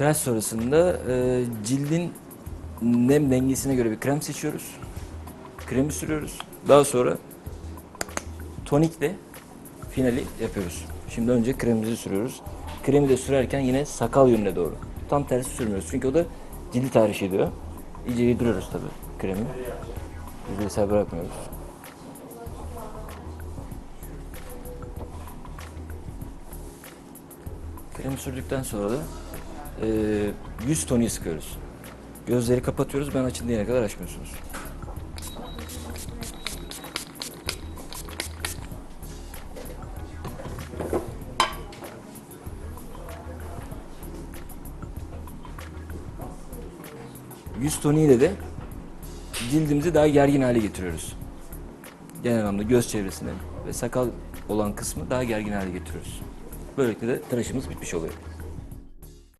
Tıraş sonrasında e, cildin nem dengesine göre bir krem seçiyoruz. Kremi sürüyoruz. Daha sonra tonikle finali yapıyoruz. Şimdi önce kremimizi sürüyoruz. Kremi de sürerken yine sakal yönüne doğru. Tam tersi sürmüyoruz. Çünkü o da cildi tahriş ediyor. İyice yediriyoruz tabii kremi. Yüzeysel bırakmıyoruz. Kremi sürdükten sonra da e, yüz toniği sıkıyoruz. Gözleri kapatıyoruz. Ben açın diyene kadar açmıyorsunuz. Yüz toniğiyle de cildimizi daha gergin hale getiriyoruz. Genel anlamda göz çevresini ve sakal olan kısmı daha gergin hale getiriyoruz. Böylelikle de tıraşımız bitmiş oluyor.